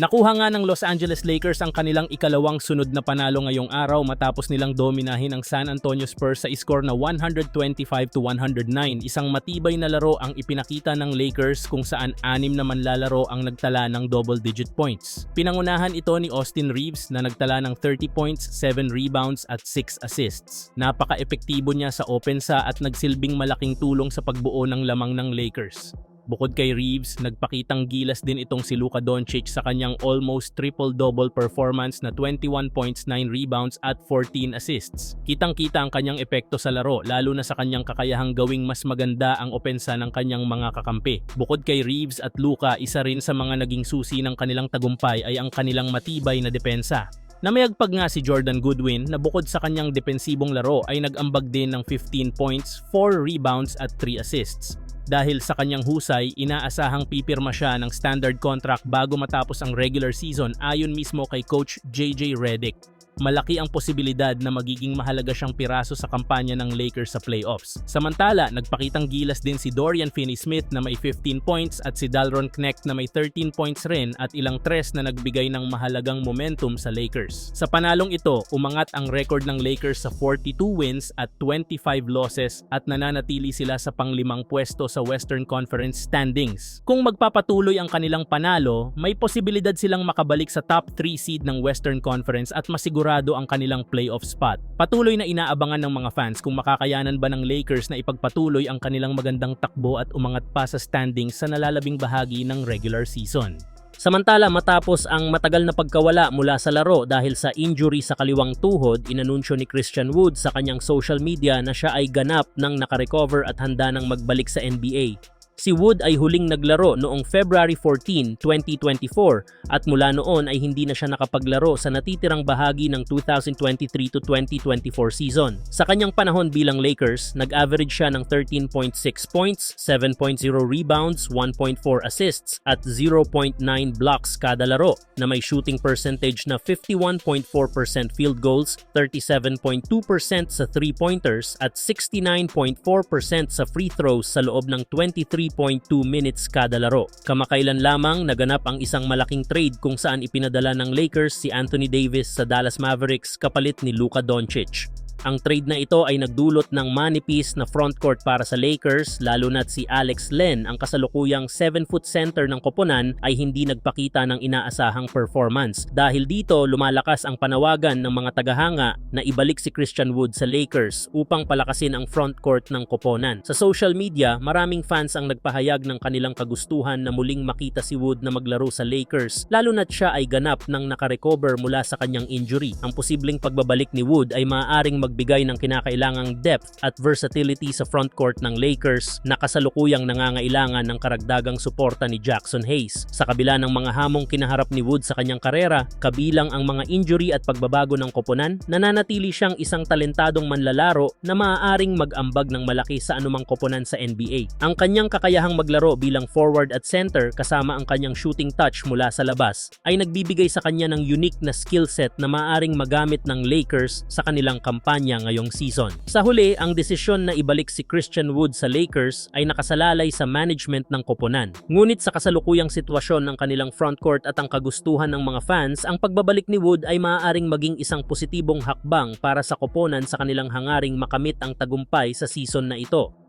Nakuha nga ng Los Angeles Lakers ang kanilang ikalawang sunod na panalo ngayong araw matapos nilang dominahin ang San Antonio Spurs sa score na 125 to 109. Isang matibay na laro ang ipinakita ng Lakers kung saan anim na manlalaro ang nagtala ng double-digit points. Pinangunahan ito ni Austin Reeves na nagtala ng 30 points, 7 rebounds at 6 assists. Napaka-epektibo niya sa opensa at nagsilbing malaking tulong sa pagbuo ng lamang ng Lakers. Bukod kay Reeves, nagpakitang gilas din itong si Luka Doncic sa kanyang almost triple-double performance na 21 points, 9 rebounds at 14 assists. Kitang-kita ang kanyang epekto sa laro lalo na sa kanyang kakayahang gawing mas maganda ang opensa ng kanyang mga kakampi. Bukod kay Reeves at Luka, isa rin sa mga naging susi ng kanilang tagumpay ay ang kanilang matibay na depensa. Namayagpag nga si Jordan Goodwin na bukod sa kanyang depensibong laro ay nag-ambag din ng 15 points, 4 rebounds at 3 assists. Dahil sa kanyang husay, inaasahang pipirma siya ng standard contract bago matapos ang regular season ayon mismo kay Coach JJ Redick. Malaki ang posibilidad na magiging mahalaga siyang piraso sa kampanya ng Lakers sa playoffs. Samantala, nagpakitang gilas din si Dorian Finney-Smith na may 15 points at si Dalron Knecht na may 13 points rin at ilang tres na nagbigay ng mahalagang momentum sa Lakers. Sa panalong ito, umangat ang record ng Lakers sa 42 wins at 25 losses at nananatili sila sa panglimang pwesto sa Western Conference standings. Kung magpapatuloy ang kanilang panalo, may posibilidad silang makabalik sa top 3 seed ng Western Conference at masigurado ang kanilang playoff spot. Patuloy na inaabangan ng mga fans kung makakayanan ba ng Lakers na ipagpatuloy ang kanilang magandang takbo at umangat pa sa standings sa nalalabing bahagi ng regular season. Samantala matapos ang matagal na pagkawala mula sa laro dahil sa injury sa kaliwang tuhod, inanunsyo ni Christian Wood sa kanyang social media na siya ay ganap ng nakarecover at handa ng magbalik sa NBA. Si Wood ay huling naglaro noong February 14, 2024 at mula noon ay hindi na siya nakapaglaro sa natitirang bahagi ng 2023 to 2024 season. Sa kanyang panahon bilang Lakers, nag-average siya ng 13.6 points, 7.0 rebounds, 1.4 assists at 0.9 blocks kada laro na may shooting percentage na 51.4% field goals, 37.2% sa three-pointers at 69.4% sa free throws sa loob ng 23 3.2 minutes kada laro. Kamakailan lamang naganap ang isang malaking trade kung saan ipinadala ng Lakers si Anthony Davis sa Dallas Mavericks kapalit ni Luka Doncic. Ang trade na ito ay nagdulot ng manipis na frontcourt para sa Lakers lalo na't si Alex Len ang kasalukuyang 7-foot center ng koponan ay hindi nagpakita ng inaasahang performance. Dahil dito lumalakas ang panawagan ng mga tagahanga na ibalik si Christian Wood sa Lakers upang palakasin ang frontcourt ng koponan. Sa social media, maraming fans ang nagpahayag ng kanilang kagustuhan na muling makita si Wood na maglaro sa Lakers lalo na't siya ay ganap ng nakarecover mula sa kanyang injury. Ang posibleng pagbabalik ni Wood ay maaaring mag magbigay ng kinakailangang depth at versatility sa frontcourt ng Lakers na kasalukuyang nangangailangan ng karagdagang suporta ni Jackson Hayes. Sa kabila ng mga hamong kinaharap ni Wood sa kanyang karera, kabilang ang mga injury at pagbabago ng koponan, nananatili siyang isang talentadong manlalaro na maaaring mag-ambag ng malaki sa anumang koponan sa NBA. Ang kanyang kakayahang maglaro bilang forward at center kasama ang kanyang shooting touch mula sa labas ay nagbibigay sa kanya ng unique na skill set na maaaring magamit ng Lakers sa kanilang kampanya kampanya ngayong season. Sa huli, ang desisyon na ibalik si Christian Wood sa Lakers ay nakasalalay sa management ng koponan. Ngunit sa kasalukuyang sitwasyon ng kanilang frontcourt at ang kagustuhan ng mga fans, ang pagbabalik ni Wood ay maaaring maging isang positibong hakbang para sa koponan sa kanilang hangaring makamit ang tagumpay sa season na ito.